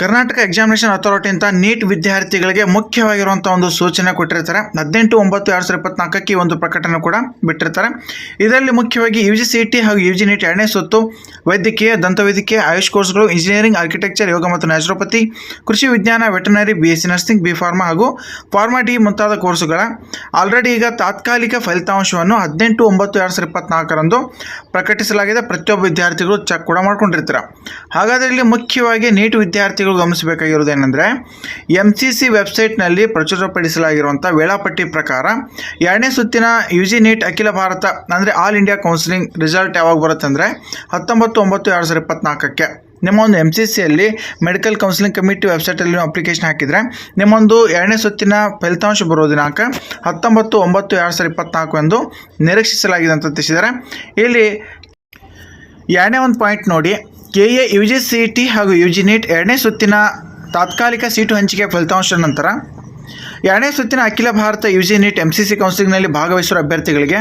Karnataka examination authority ಅಂತ NEET ವಿದ್ಯಾರ್ಥಿಗಳಿಗೆ ಮುಖ್ಯವಾಗಿರುವಂಥ ಒಂದು ಸೂಚನೆ ಕೊಟ್ಟಿರ್ತಾರೆ. ಹದಿನೆಂಟು, ಒಂಬತ್ತು, ಎರಡು ಸಾವಿರದ ಇಪ್ಪತ್ನಾಲ್ಕಕ್ಕೆ ಒಂದು ಪ್ರಕಟಣೆ ಕೂಡ ಬಿಟ್ಟಿರ್ತಾರೆ. ಇದರಲ್ಲಿ ಮುಖ್ಯವಾಗಿ ಯು ಜಿ ಸಿ ಟಿ ಹಾಗೂ ಯು ಜಿ ನೀಟ್ ಎರಡನೇ ಸುತ್ತು, ವೈದ್ಯಕೀಯ, ದಂತವೈದ್ಯಕೀಯ, ಆಯುಷ್ ಕೋರ್ಸ್ಗಳು ಇಂಜಿನಿಯರಿಂಗ್ ಆರ್ಕಿಟೆಕ್ಚರ್ ಯೋಗ ಮತ್ತು ನ್ಯಾಚುರೋಪತಿ ಕೃಷಿ ವಿಜ್ಞಾನ veterinary B S C nursing B pharma ಹಾಗೂ ಫಾರ್ಮಾ ಡಿ ಮುಂತಾದ ಕೋರ್ಸುಗಳ ಆಲ್ರೆಡಿ ಈಗ ತಾತ್ಕಾಲಿಕ ಫಲಿತಾಂಶವನ್ನು ಹದಿನೆಂಟು, ಒಂಬತ್ತು, ಎರಡು ಸಾವಿರದ ಇಪ್ಪತ್ನಾಲ್ಕರಂದು ಪ್ರಕಟಿಸಲಾಗಿದೆ. ಪ್ರತಿಯೊಬ್ಬ ವಿದ್ಯಾರ್ಥಿಗಳು ಚೆಕ್ ಕೂಡ ಮಾಡ್ಕೊಂಡಿರ್ತಾರೆ. ಹಾಗಾದ್ರೆ ಇಲ್ಲಿ ಮುಖ್ಯವಾಗಿ ನೀಟ್ ವಿದ್ಯಾರ್ಥಿಗಳು ಗಮನಿಸಬೇಕಾಗಿರೋದು ಏನಂದರೆ ಎಂ ಸಿ ಸಿ ವೆಬ್ಸೈಟ್ನಲ್ಲಿ ಪ್ರಚುರಪಡಿಸಲಾಗಿರುವಂಥ ವೇಳಾಪಟ್ಟಿ ಪ್ರಕಾರ ಎರಡನೇ ಸುತ್ತಿನ ಯು ಜಿ ನೀಟ್ ಅಖಿಲ ಭಾರತ ಅಂದರೆ ಆಲ್ ಇಂಡಿಯಾ ಕೌನ್ಸಿಲಿಂಗ್ ರಿಸಲ್ಟ್ ಯಾವಾಗ ಬರುತ್ತೆ ಅಂದರೆ ಹತ್ತೊಂಬತ್ತು ಒಂಬತ್ತು ಎರಡು ಸಾವಿರದ ಇಪ್ಪತ್ನಾಲ್ಕಕ್ಕೆ. ನಿಮ್ಮ ಒಂದು ಎಂ ಸಿ ಸಿಯಲ್ಲಿ ಮೆಡಿಕಲ್ ಕೌನ್ಸಿಲಿಂಗ್ ಕಮಿಟಿ ವೆಬ್ಸೈಟಲ್ಲಿ ನೀವು ಅಪ್ಲಿಕೇಶನ್ ಹಾಕಿದರೆ ನಿಮ್ಮೊಂದು ಎರಡನೇ ಸುತ್ತಿನ ಫಲಿತಾಂಶ ಬರೋ ದಿನಾಂಕ ಹತ್ತೊಂಬತ್ತು ಒಂಬತ್ತು ಎರಡು ಸಾವಿರದ ಇಪ್ಪತ್ನಾಲ್ಕು ಎಂದು ನಿರೀಕ್ಷಿಸಲಾಗಿದೆ ಅಂತ ತಿಳಿಸಿದ್ದಾರೆ. ಇಲ್ಲಿ ಎರಡನೇ ಒಂದು ಪಾಯಿಂಟ್ ನೋಡಿ. K A U G C T ಹಾಗೂ ಯು ಜಿ ನೀಟ್ ಎರಡನೇ ಸುತ್ತಿನ ತಾತ್ಕಾಲಿಕ ಸೀಟು ಹಂಚಿಕೆ ಫಲಿತಾಂಶದ ನಂತರ ಎರಡನೇ ಸುತ್ತಿನ ಅಖಿಲ Bharat U G NEET M C C ಕೌನ್ಸಿಲಿಂಗ್ನಲ್ಲಿ ಭಾಗವಹಿಸಿರುವ ಅಭ್ಯರ್ಥಿಗಳಿಗೆ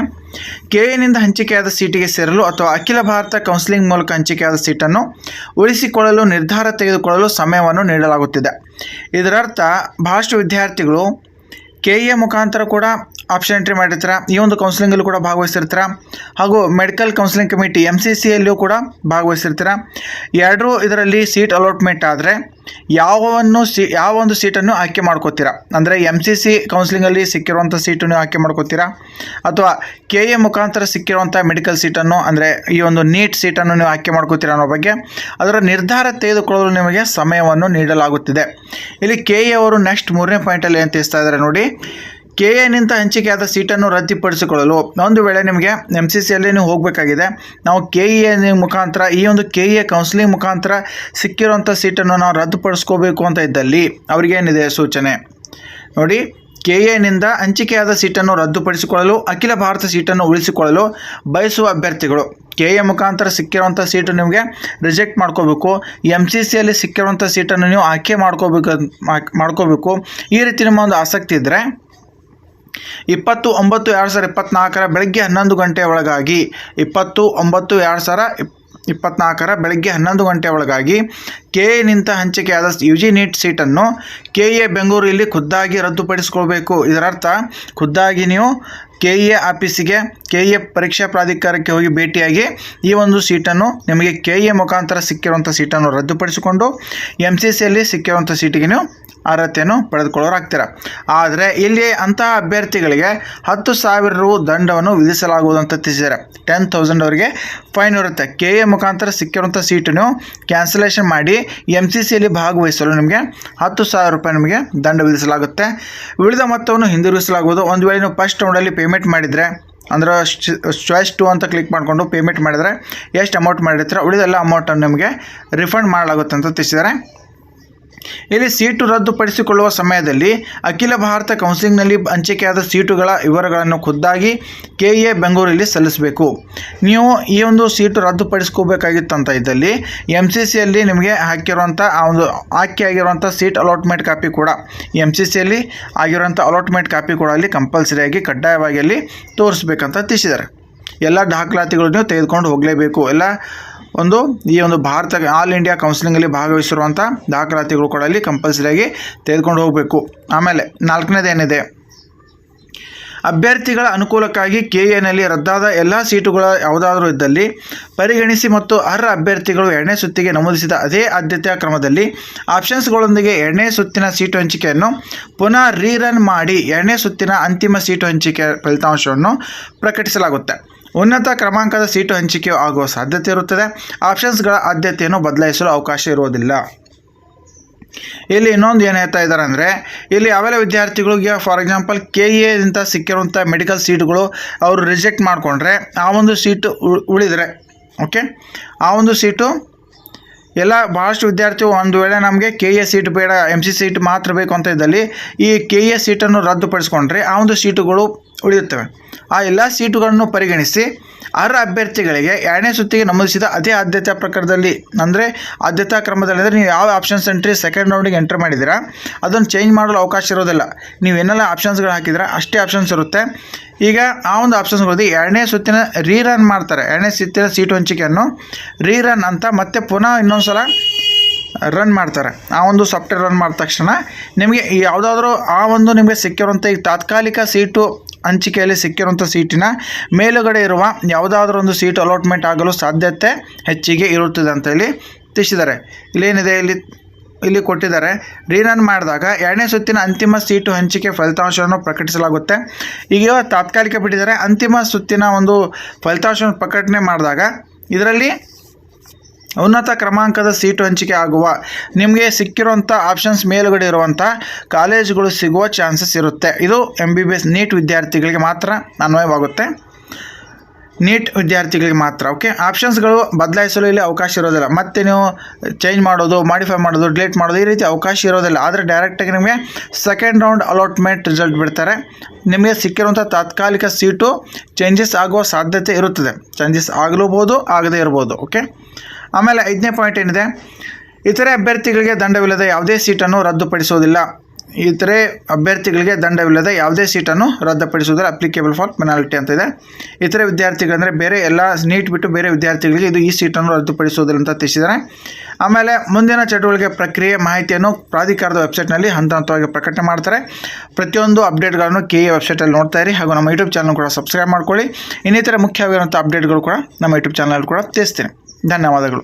ಕೆ ಎನಿಂದ ಹಂಚಿಕೆಯಾದ ಸೀಟಿಗೆ ಸೇರಲು ಅಥವಾ ಅಖಿಲ ಭಾರತ ಕೌನ್ಸಿಲಿಂಗ್ ಮೂಲಕ ಹಂಚಿಕೆಯಾದ ಸೀಟನ್ನು ಉಳಿಸಿಕೊಳ್ಳಲು ನಿರ್ಧಾರ ತೆಗೆದುಕೊಳ್ಳಲು ಸಮಯವನ್ನು ನೀಡಲಾಗುತ್ತಿದೆ. ಇದರರ್ಥ, ಬಹಳಷ್ಟು ವಿದ್ಯಾರ್ಥಿಗಳು ಕೆ ಎ ಮುಖಾಂತರ ಕೂಡ ಆಪ್ಷನ್ ಎಂಟ್ರಿ ಮಾಡಿರ್ತೀರ. ಈ ಒಂದು ಕೌನ್ಸಿಲಿಂಗಲ್ಲೂ ಕೂಡ ಭಾಗವಹಿಸಿರ್ತೀರ ಹಾಗೂ medical counselling committee M C ಸಿಯಲ್ಲಿಯೂ ಕೂಡ ಭಾಗವಹಿಸಿರ್ತೀರ ಎರಡರೂ ಇದರಲ್ಲಿ ಸೀಟ್ ಅಲಾಟ್ಮೆಂಟ್ ಆದರೆ ಯಾವನ್ನು ಸಿ ಯಾವ ಒಂದು ಸೀಟನ್ನು ಆಯ್ಕೆ ಮಾಡ್ಕೋತೀರಾ? ಅಂದರೆ ಎಂ ಸಿ ಸಿ ಕೌನ್ಸಿಲಿಂಗಲ್ಲಿ ಸಿಕ್ಕಿರುವಂಥ ಸೀಟನ್ನು ಆಯ್ಕೆ ಮಾಡ್ಕೋತೀರಾ? ಅಥವಾ ಕೆ ಎ ಮುಖಾಂತರ ಸಿಕ್ಕಿರುವಂಥ ಮೆಡಿಕಲ್ ಸೀಟನ್ನು ಅಂದರೆ ಈ ಒಂದು ನೀಟ್ ಸೀಟನ್ನು ನೀವು ಆಯ್ಕೆ ಮಾಡ್ಕೋತೀರಾ ಅನ್ನೋ ಬಗ್ಗೆ, ಅದರ ನಿರ್ಧಾರ ತೆಗೆದುಕೊಳ್ಳಲು ನಿಮಗೆ ಸಮಯವನ್ನು ನೀಡಲಾಗುತ್ತಿದೆ. ಇಲ್ಲಿ ಕೆ ಎ ಅವರು ನೆಕ್ಸ್ಟ್ ಮೂರನೇ ಪಾಯಿಂಟಲ್ಲಿ ಏನು ತಿಳಿಸ್ತಾ ಇದ್ದಾರೆ ನೋಡಿ. ಕೆ ಎನಿಂದ ಹಂಚಿಕೆಯಾದ ಸೀಟನ್ನು ರದ್ದುಪಡಿಸಿಕೊಳ್ಳಲು ಒಂದು ವೇಳೆ ನಿಮಗೆ ಎಂ ಸಿ ಸಿಯಲ್ಲಿ ನೀವು ಹೋಗಬೇಕಾಗಿದೆ. ನಾವು ಕೆ ಇ ಮುಖಾಂತರ, ಈ ಒಂದು ಕೆ ಇ ಕೌನ್ಸಿಲಿಂಗ್ ಮುಖಾಂತರ ಸಿಕ್ಕಿರುವಂಥ ಸೀಟನ್ನು ನಾವು ರದ್ದುಪಡಿಸ್ಕೋಬೇಕು ಅಂತ ಇದ್ದಲ್ಲಿ ಅವ್ರಿಗೇನಿದೆ ಸೂಚನೆ? ನೋಡಿ, ಕೆ ಎನಿಂದ ಹಂಚಿಕೆಯಾದ ಸೀಟನ್ನು ರದ್ದುಪಡಿಸಿಕೊಳ್ಳಲು, ಅಖಿಲ ಭಾರತ ಸೀಟನ್ನು ಉಳಿಸಿಕೊಳ್ಳಲು ಬಯಸುವ ಅಭ್ಯರ್ಥಿಗಳು, ಕೆ ಎ ಮುಖಾಂತರ ಸಿಕ್ಕಿರುವಂಥ ಸೀಟು ನಿಮಗೆ ರಿಜೆಕ್ಟ್ ಮಾಡ್ಕೋಬೇಕು ಎಂ ಸಿ ಸಿಯಲ್ಲಿ ಸಿಕ್ಕಿರುವಂಥ ಸೀಟನ್ನು ನೀವು ಆಯ್ಕೆ ಮಾಡ್ಕೋಬೇಕು ಮಾಡ್ಕೋಬೇಕು. ಈ ರೀತಿ ನಿಮ್ಮ ಒಂದು ಆಸಕ್ತಿ ಇದ್ದರೆ ಇಪ್ಪತ್ತು, ಒಂಬತ್ತು, ಎರಡು ಸಾವಿರ ಇಪ್ಪತ್ತ್ನಾಲ್ಕರ ಬೆಳಗ್ಗೆ ಹನ್ನೊಂದು ಗಂಟೆ ಒಳಗಾಗಿ, ಇಪ್ಪತ್ತು, ಒಂಬತ್ತು, ಎರಡು ಸಾವಿರ ಇಪ್, ಇಪ್ಪತ್ನಾಲ್ಕರ ಬೆಳಗ್ಗೆ ಹನ್ನೊಂದು ಗಂಟೆ ಒಳಗಾಗಿ ಕೆ ಎ ನಿಂತ ಹಂಚಿಕೆಯಾದ ಯು ಜಿ ನೀಟ್ ಸೀಟನ್ನು ಕೆ ಎ ಬೆಂಗಳೂರಲ್ಲಿ ಖುದ್ದಾಗಿ ರದ್ದುಪಡಿಸ್ಕೊಳ್ಬೇಕು. ಇದರರ್ಥ, ಖುದ್ದಾಗಿ ನೀವು ಕೆ ಎ ಆಫೀಸಿಗೆ ಕೆ ಎ ಪರೀಕ್ಷಾ ಪ್ರಾಧಿಕಾರಕ್ಕೆ ಹೋಗಿ ಭೇಟಿಯಾಗಿ ಈ ಒಂದು ಸೀಟನ್ನು ನಿಮಗೆ ಕೆ ಎ ಮುಖಾಂತರ ಸಿಕ್ಕಿರುವಂಥ ಸೀಟನ್ನು ರದ್ದುಪಡಿಸಿಕೊಂಡು ಎಂ ಸಿ ಸಿಯಲ್ಲಿ ಸಿಕ್ಕಿರುವಂಥ ಸೀಟಿಗೆ ನೀವು ಅರ್ಹತೆಯನ್ನು ಪಡೆದುಕೊಳ್ಳೋರಾಗ್ತೀರ. ಆದರೆ ಇಲ್ಲಿ ಅಂತಹ ಅಭ್ಯರ್ಥಿಗಳಿಗೆ ಹತ್ತು ಸಾವಿರ ರು ದಂಡವನ್ನು ವಿಧಿಸಲಾಗುವುದು ಅಂತ ತಿಳಿಸಿದ್ದಾರೆ. ಟೆನ್ ತೌಸಂಡ್ ಅವರಿಗೆ ಫೈನ್ ಇರುತ್ತೆ. ಕೆ ಎ ಮುಖಾಂತರ ಸಿಕ್ಕಿರುವಂಥ ಸೀಟನ್ನು ಕ್ಯಾನ್ಸಲೇಷನ್ ಮಾಡಿ ಎಂ ಸಿ ಸಿಯಲ್ಲಿ ಭಾಗವಹಿಸಲು ನಿಮಗೆ ಹತ್ತು ಸಾವಿರ ರೂಪಾಯಿ ನಿಮಗೆ ದಂಡ ವಿಧಿಸಲಾಗುತ್ತೆ. ಉಳಿದ ಮೊತ್ತವನ್ನು ಹಿಂದಿರುಗಿಸಲಾಗುವುದು. ಒಂದು ವೇಳೆ ನೀವು ಫಸ್ಟ್ ರೌಂಡಲ್ಲಿ ಪೇಮೆಂಟ್ ಮಾಡಿದರೆ, ಅಂದ್ರೆ ಚಾಯ್ಸ್ ಟು ಅಂತ ಕ್ಲಿಕ್ ಮಾಡಿಕೊಂಡು ಪೇಮೆಂಟ್ ಮಾಡಿದರೆ, ಎಷ್ಟು ಅಮೌಂಟ್ ಮಾಡಿರ್ತೀರ, ಉಳಿದೆಲ್ಲ ಅಮೌಂಟನ್ನು ನಿಮಗೆ ರಿಫಂಡ್ ಮಾಡಲಾಗುತ್ತೆ ಅಂತ ತಿಳಿಸಿದ್ದಾರೆ. ಇಲ್ಲಿ ಸೀಟು ರದ್ದುಪಡಿಸಿಕೊಳ್ಳುವ ಸಮಯದಲ್ಲಿ ಅಖಿಲ ಭಾರತ ಕೌನ್ಸಿಲಿಂಗ್ನಲ್ಲಿ ಹಂಚಿಕೆಯಾದ ಸೀಟುಗಳ ವಿವರಗಳನ್ನು ಖುದ್ದಾಗಿ ಕೆ ಎ ಬೆಂಗಳೂರಲ್ಲಿ ಸಲ್ಲಿಸಬೇಕು. ನೀವು ಈ ಒಂದು ಸೀಟು ರದ್ದುಪಡಿಸ್ಕೋಬೇಕಾಗಿತ್ತು ಅಂತ ಇದ್ದಲ್ಲಿ ಎಂ ಸಿ ಸಿಯಲ್ಲಿ ನಿಮಗೆ ಹಾಕಿರುವಂಥ ಆ ಒಂದು ಆಯ್ಕೆ ಆಗಿರುವಂಥ ಸೀಟ್ ಅಲಾಟ್ಮೆಂಟ್ ಕಾಪಿ ಕೂಡ ಎಂ ಸಿ ಸಿಯಲ್ಲಿ ಆಗಿರುವಂಥ ಅಲಾಟ್ಮೆಂಟ್ ಕಾಪಿ ಕೂಡ ಅಲ್ಲಿ ಕಂಪಲ್ಸರಿಯಾಗಿ ಕಡ್ಡಾಯವಾಗಿ ಅಲ್ಲಿ ತೋರಿಸ್ಬೇಕಂತ ತಿಳಿಸಿದ್ದಾರೆ. ಎಲ್ಲ ದಾಖಲಾತಿಗಳನ್ನು ತೆಗೆದುಕೊಂಡು ಹೋಗಲೇಬೇಕು. ಎಲ್ಲ ಒಂದು, ಈ ಒಂದು ಭಾರತ ಆಲ್ ಇಂಡಿಯಾ ಕೌನ್ಸಿಲಿಂಗಲ್ಲಿ ಭಾಗವಹಿಸಿರುವಂಥ ದಾಖಲಾತಿಗಳು ಕೂಡ ಅಲ್ಲಿ ಕಂಪಲ್ಸರಿಯಾಗಿ ತೆಗೆದುಕೊಂಡು ಹೋಗಬೇಕು. ಆಮೇಲೆ ನಾಲ್ಕನೇದೇನಿದೆ ಅಭ್ಯರ್ಥಿಗಳ ಅನುಕೂಲಕ್ಕಾಗಿ ಕೆ ಎನಲ್ಲಿ ರದ್ದಾದ ಎಲ್ಲ ಸೀಟುಗಳ ಯಾವುದಾದರೂ ಇದ್ದಲ್ಲಿ ಪರಿಗಣಿಸಿ ಮತ್ತು ಅರ್ಹ ಅಭ್ಯರ್ಥಿಗಳು ಎರಡನೇ ಸುತ್ತಿಗೆ ನಮೂದಿಸಿದ ಅದೇ ಆದ್ಯತೆಯ ಕ್ರಮದಲ್ಲಿ ಆಪ್ಷನ್ಸ್ಗಳೊಂದಿಗೆ ಎರಡನೇ ಸುತ್ತಿನ ಸೀಟು ಹಂಚಿಕೆಯನ್ನು ಪುನಃ ರೀರನ್ ಮಾಡಿ ಎರಡನೇ ಸುತ್ತಿನ ಅಂತಿಮ ಸೀಟು ಹಂಚಿಕೆ ಫಲಿತಾಂಶವನ್ನು ಪ್ರಕಟಿಸಲಾಗುತ್ತೆ. ಉನ್ನತ ಕ್ರಮಾಂಕದ ಸೀಟು ಹಂಚಿಕೆ ಆಗುವ ಸಾಧ್ಯತೆ ಇರುತ್ತದೆ. ಆಪ್ಷನ್ಸ್ಗಳ ಆದ್ಯತೆಯನ್ನು ಬದಲಾಯಿಸಲು ಅವಕಾಶ ಇರುವುದಿಲ್ಲ. ಇಲ್ಲಿ ಇನ್ನೊಂದು ಏನು ಹೇಳ್ತಾ ಇದ್ದಾರೆ ಅಂದರೆ, ಇಲ್ಲಿ ಅವೆಲ್ಲ ವಿದ್ಯಾರ್ಥಿಗಳಿಗೆ ಫಾರ್ ಎಕ್ಸಾಂಪಲ್ ಕೆ ಎ ಇಂಥ ಸಿಕ್ಕಿರುವಂಥ ಮೆಡಿಕಲ್ ಸೀಟ್ಗಳು ಅವರು ರಿಜೆಕ್ಟ್ ಮಾಡಿಕೊಂಡ್ರೆ, ಆ ಒಂದು ಸೀಟು ಉಳಿದರೆ ಓಕೆ ಆ ಒಂದು ಸೀಟು ಎಲ್ಲ ಭಾಳಷ್ಟು ವಿದ್ಯಾರ್ಥಿ ಒಂದು ವೇಳೆ ನಮಗೆ ಕೆ ಎ ಸೀಟ್ ಬೇಡ ಎಂ ಸಿ ಸೀಟ್ ಮಾತ್ರ ಬೇಕು ಅಂತ ಇದ್ದಲ್ಲಿ, ಈ ಕೆ ಎ ಸೀಟನ್ನು ರದ್ದುಪಡಿಸ್ಕೊಂಡ್ರೆ, ಆ ಒಂದು ಸೀಟುಗಳು ಉಳಿಯುತ್ತವೆ ಆ ಎಲ್ಲ ಸೀಟುಗಳನ್ನು ಪರಿಗಣಿಸಿ ಅರ್ಹ ಅಭ್ಯರ್ಥಿಗಳಿಗೆ ಎರಡನೇ ಸುತ್ತಿಗೆ ನಮೂದಿಸಿದ ಅದೇ ಆದ್ಯತಾ ಪ್ರಕಾರದಲ್ಲಿ, ಅಂದರೆ ಆದ್ಯತಾ ಕ್ರಮದಲ್ಲಿ ಅಂದರೆ ನೀವು ಯಾವ ಆಪ್ಷನ್ಸ್ ಎಂಟ್ರಿ ಸೆಕೆಂಡ್ ರೌಂಡಿಗೆ ಎಂಟ್ರ್ ಮಾಡಿದ್ದೀರಾ, ಅದನ್ನು ಚೇಂಜ್ ಮಾಡಲು ಅವಕಾಶ ಇರೋದಿಲ್ಲ. ನೀವು ಏನೆಲ್ಲ ಆಪ್ಷನ್ಸ್ಗಳು ಹಾಕಿದ್ರೆ ಅಷ್ಟೇ ಆಪ್ಷನ್ಸ್ ಇರುತ್ತೆ. ಈಗ ಆ ಒಂದು ಆಪ್ಷನ್ಸ್ಗಳಲ್ಲಿ ಎರಡನೇ ಸುತ್ತಿನ ರೀರನ್ ಮಾಡ್ತಾರೆ. ಎರಡನೇ ಸುತ್ತಿನ ಸೀಟು ಹಂಚಿಕೆಯನ್ನು ರೀರನ್ ಅಂತ ಮತ್ತೆ ಪುನಃ ಇನ್ನೊಂದು ಸಲ ರನ್ ಮಾಡ್ತಾರೆ. ಆ ಒಂದು ಸಾಫ್ಟ್ವೇರ್ ರನ್ ಮಾಡಿದ ತಕ್ಷಣ ನಿಮಗೆ ಯಾವುದಾದ್ರೂ ಆ ಒಂದು ನಿಮಗೆ ಸಿಕ್ಕಿರುವಂಥ ಈ ತಾತ್ಕಾಲಿಕ ಸೀಟು ಹಂಚಿಕೆಯಲ್ಲಿ ಸಿಕ್ಕಿರುವಂಥ ಸೀಟಿನ ಮೇಲುಗಡೆ ಇರುವ ಯಾವುದಾದ್ರೂ ಒಂದು ಸೀಟು ಅಲಾಟ್ಮೆಂಟ್ ಆಗಲು ಸಾಧ್ಯತೆ ಹೆಚ್ಚಿಗೆ ಇರುತ್ತದೆ ಅಂತ ಹೇಳಿ ತಿಳಿಸಿದ್ದಾರೆ. ಇಲ್ಲೇನಿದೆ? ಇಲ್ಲಿ ಇಲ್ಲಿ ಕೊಟ್ಟಿದ್ದಾರೆ. ರೀರನ್ ಮಾಡಿದಾಗ ಎರಡನೇ ಸುತ್ತಿನ ಅಂತಿಮ ಸೀಟು ಹಂಚಿಕೆ ಫಲಿತಾಂಶವನ್ನು ಪ್ರಕಟಿಸಲಾಗುತ್ತೆ. ಈಗ ತಾತ್ಕಾಲಿಕ ಬಿಟ್ಟಿದ್ದಾರೆ. ಅಂತಿಮ ಸುತ್ತಿನ ಒಂದು ಫಲಿತಾಂಶವನ್ನು ಪ್ರಕಟಣೆ ಮಾಡಿದಾಗ ಇದರಲ್ಲಿ ಉನ್ನತ ಕ್ರಮಾಂಕದ ಸೀಟು ಹಂಚಿಕೆ ಆಗುವ, ನಿಮಗೆ ಸಿಕ್ಕಿರುವಂಥ ಆಪ್ಷನ್ಸ್ ಮೇಲುಗಡೆ ಇರುವಂಥ ಕಾಲೇಜುಗಳು ಸಿಗುವ ಚಾನ್ಸಸ್ ಇರುತ್ತೆ. ಇದು M B B S NEET ವಿದ್ಯಾರ್ಥಿಗಳಿಗೆ ಮಾತ್ರ ಅನ್ವಯವಾಗುತ್ತೆ. ನೀಟ್ ವಿದ್ಯಾರ್ಥಿಗಳಿಗೆ ಮಾತ್ರ ಓಕೆ ಆಪ್ಷನ್ಸ್ಗಳು ಬದಲಾಯಿಸಲು ಇಲ್ಲಿ ಅವಕಾಶ ಇರೋದಿಲ್ಲ. ಮತ್ತೆ ನೀವು ಚೇಂಜ್ ಮಾಡೋದು ಮಾಡಿಫೈ ಮಾಡೋದು ಡಿಲೀಟ್ ಮಾಡೋದು ಈ ರೀತಿ ಅವಕಾಶ ಇರೋದಿಲ್ಲ. ಆದರೆ ಡೈರೆಕ್ಟಾಗಿ ನಿಮಗೆ ಸೆಕೆಂಡ್ ರೌಂಡ್ ಅಲಾಟ್ಮೆಂಟ್ ರಿಸಲ್ಟ್ ಬಿಡ್ತಾರೆ. ನಿಮಗೆ ಸಿಕ್ಕಿರುವಂಥ ತಾತ್ಕಾಲಿಕ ಸೀಟು ಚೇಂಜಸ್ ಆಗುವ ಸಾಧ್ಯತೆ ಇರುತ್ತದೆ. ಚೇಂಜಸ್ ಆಗಲೂಬೋದು, ಆಗದೇ ಇರ್ಬೋದು ಓಕೆ ಆಮೇಲೆ ಐದನೇ ಪಾಯಿಂಟ್ ಏನಿದೆ? ಇತರೆ ಅಭ್ಯರ್ಥಿಗಳಿಗೆ ದಂಡವಿಲ್ಲದೆ ಯಾವುದೇ ಸೀಟನ್ನು ರದ್ದುಪಡಿಸುವುದಿಲ್ಲ. ಇತರೆ ಅಭ್ಯರ್ಥಿಗಳಿಗೆ ದಂಡವಿಲ್ಲದೆ ಯಾವುದೇ ಸೀಟನ್ನು ರದ್ದುಪಡಿಸುವುದರ ಅಪ್ಲಿಕೇಬಲ್ ಫಾರ್ ಪೆನಾಲ್ಟಿ ಅಂತ ಇದೆ. ಇತರೆ ವಿದ್ಯಾರ್ಥಿಗಳಂದರೆ ಬೇರೆ ಎಲ್ಲ ನೀಟ್ ಬಿಟ್ಟು ಬೇರೆ ವಿದ್ಯಾರ್ಥಿಗಳಿಗೆ ಇದು ಈ ಸೀಟನ್ನು ರದ್ದುಪಡಿಸುವುದಿಲ್ಲ ಅಂತ ತಿಳಿಸಿದ್ದಾರೆ. ಆಮೇಲೆ ಮುಂದಿನ ಚಟುವಟಿಕೆ ಪ್ರಕ್ರಿಯೆ ಮಾಹಿತಿಯನ್ನು ಪ್ರಾಧಿಕಾರದ ವೆಬ್ಸೈಟ್ನಲ್ಲಿ ಹಂತ ಹಂತವಾಗಿ ಪ್ರಕಟಣೆ ಮಾಡ್ತಾರೆ. ಪ್ರತಿಯೊಂದು ಅಪ್ಡೇಟ್ಗಳನ್ನು ಕೆ ಎ ವೆಬ್ಸೈಟಲ್ಲಿ ನೋಡ್ತಾ ಇರಿ. ಹಾಗೂ ನಮ್ಮ ಯೂಟ್ಯೂಬ್ ಚಾನಲ್ ಕೂಡ ಸಬ್ಸ್ಕ್ರೈಬ್ ಮಾಡ್ಕೊಳ್ಳಿ. ಇನ್ನಿತರ ಮುಖ್ಯವಾಗಿರುವಂಥ ಅಪ್ಡೇಟ್ಗಳು ಕೂಡ ನಮ್ಮ ಯೂಟ್ಯೂಬ್ ಚಾನಲ್ ಕೂಡ ತಿಳಿಸ್ತೀನಿ. ಧನ್ಯವಾದಗಳು.